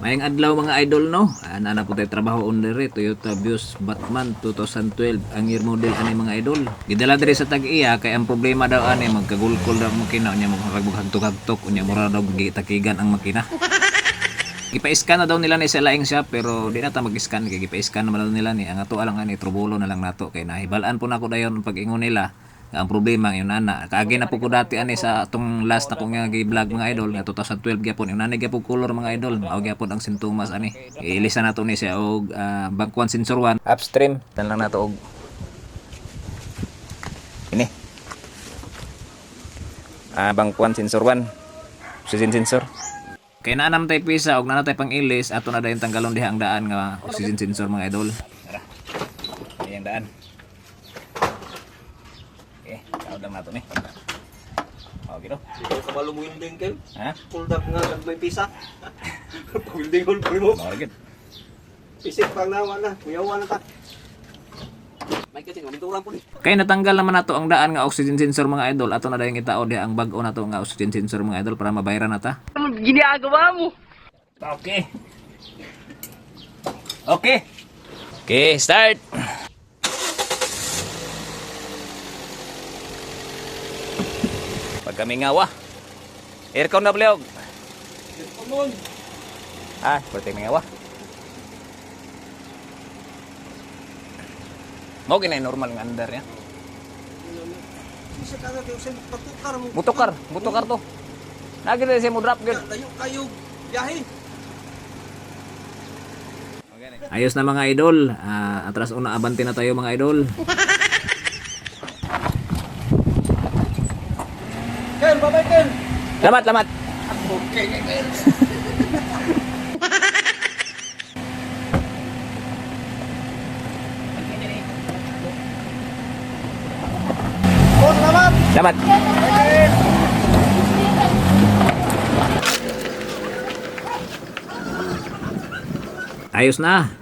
Mayang adlaw mga idol no. Ana na po tayo trabaho on diri Toyota Vios Batman 2012 ang year model ani mga idol. Gidala diri sa tag-iya kay ang problema daw ani magkagulkol daw makina unya magharagog hagtok-hagtok unya mura daw gitakigan ang makina. Gipa-scan na daw nila ni sa laing shop pero di na ta mag-scan kay gipa-scan naman daw nila ni ang ato alang ani trubulo na lang nato kay nahibalaan po nako dayon pag ingon nila nga ang problema yung nana kaagi na po ko dati ani sa atong last na kong nga gi-vlog mga idol nga 2012 gyapon. Yung nana gyapon color mga idol. Mao gyapon ang sintomas ani ilisa nato ni siya og uh, bangkuan sensor 1 upstream. Tan lang nato og. Ini. Ah bangkuan sensor 1 oxygen sensor. Kay naa naman tayo pisa og naa tayo pang ilis ato na dayon tanggalon diha ang daan nga oxygen sensor mga idol. Ayan daan Kaod lang nato ni. Okay do. Kabalo mo winding kayo. Ha? Hold up nga may pisa. Winding hold pa mo. Okay, good. Isip pang nawa na. Kuyawa na ta. Kaya natanggal naman nato ang daan nga oxygen sensor mga idol. Ato na dayon itao diha ang bag-o nato nga oxygen sensor mga idol para mabayaran nata. Ginagawa mo? Okay. Okay. Okay, start. Pag kami ngawa. Aircon na bliog. Kumon. Ah, pwede may ngawa. Mo ginay normal nga under ya. Mutukar, mutukar to. Lagi na siya mo drop good. Layo kayo. Biyahe. Ayos na mga idol. Ah, atras una abante na tayo mga idol. Ken, babay Ken. Lamat, lamat. Okay, Ken. Lamat. Ayos na.